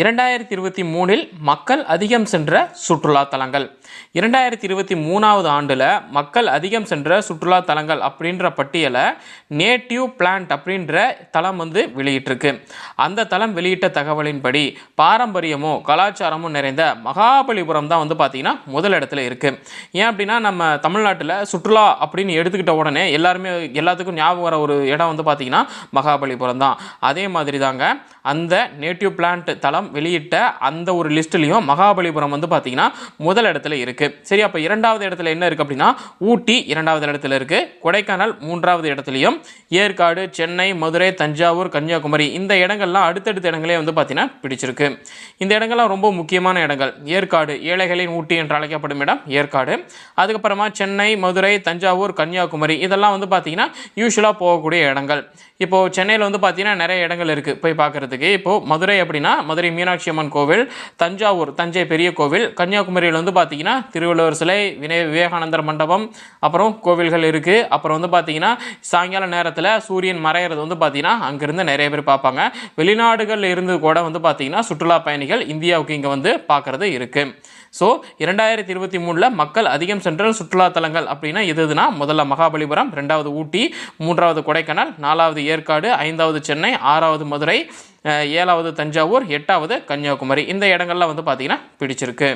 இரண்டாயிரத்தி இருபத்தி மூணில் மக்கள் அதிகம் சென்ற சுற்றுலா தலங்கள். இரண்டாயிரத்தி இருபத்தி மூணாவது ஆண்டில் மக்கள் அதிகம் சென்ற சுற்றுலா தலங்கள் அப்படின்ற பட்டியலை நேட்டிவ் பிளான்ட் அப்படின்ற தளம் வந்து வெளியிட்டிருக்கு. அந்த தளம் வெளியிட்ட தகவலின்படி பாரம்பரியமும் கலாச்சாரமும் நிறைந்த மகாபலிபுரம் தான் வந்து பார்த்திங்கன்னா முதல் இடத்துல இருக்குது ஏன் அப்படின்னா நம்ம தமிழ்நாட்டில் சுற்றுலா அப்படின்னு எடுத்துக்கிட்ட உடனே எல்லாருமே எல்லாத்துக்கும் ஞாபகம் வர ஒரு இடம் வந்து பார்த்திங்கன்னா மகாபலிபுரம் தான். அதே மாதிரி தாங்க அந்த நேட்டிவ் பிளான்ட் தளம் வெளியிட்ட அந்த ஒரு லிஸ்ட்லேயும் மகாபலிபுரம் வந்து பார்த்திங்கன்னா முதல் இடத்துல இருக்குது சரி அப்போ இரண்டாவது இடத்துல என்ன இருக்குது அப்படின்னா ஊட்டி இரண்டாவது இடத்துல இருக்குது கொடைக்கானல் மூன்றாவது இடத்துலையும் ஏற்காடு சென்னை மதுரை தஞ்சாவூர் கன்னியாகுமரி இந்த இடங்கள்லாம் அடுத்தடுத்த இடங்களே வந்து பார்த்திங்கன்னா பிடிச்சிருக்கு. இந்த இடங்கள்லாம் ரொம்ப முக்கியமான இடங்கள். ஏற்காடு ஏழைகளின் ஊட்டி என்று அழைக்கப்படும் இடம் ஏற்காடு. அதுக்கப்புறமா சென்னை மதுரை தஞ்சாவூர் கன்னியாகுமரி இதெல்லாம் வந்து பார்த்திங்கன்னா யூஸ்வலாக போகக்கூடிய இடங்கள். இப்போது சென்னையில் வந்து பார்த்திங்கன்னா நிறைய இடங்கள் இருக்குது போய் பார்க்குறதுக்கு இப்போது மதுரை அப்படின்னா மதுரை மீனாட்சி அம்மன் கோவில் தஞ்சாவூர் தஞ்சை பெரிய கோவில் கன்னியாகுமரியில் வந்து பார்த்தீங்கன்னா திருவள்ளுவர் சிலை வினய விவேகானந்தர் மண்டபம் அப்புறம் கோவில்கள் இருக்குது அப்புறம் வந்து பார்த்தீங்கன்னா சாயங்கால நேரத்தில் சூரியன் மறையிறது வந்து பார்த்திங்கன்னா அங்கேருந்து நிறைய பேர் பார்ப்பாங்க. வெளிநாடுகளில் இருந்து கூட வந்து பார்த்தீங்கன்னா சுற்றுலா பயணிகள் இந்தியாவுக்கு இங்கே வந்து பார்க்குறது இருக்குது ஸோ இரண்டாயிரத்தி இருபத்தி மூணில் மக்கள் அதிகம் சென்ற சுற்றுலா தலங்கள் அப்படின்னா எதுனா முதல்ல மகாபலிபுரம் ரெண்டாவது ஊட்டி மூன்றாவது கொடைக்கானல் நாலாவது ஏற்காடு ஐந்தாவது சென்னை ஆறாவது மதுரை ஏழாவது தஞ்சாவூர் எட்டாவது கன்னியாகுமரி. இந்த இடங்கள்லாம் வந்து பார்த்திங்கன்னா பிடிச்சிருக்கு.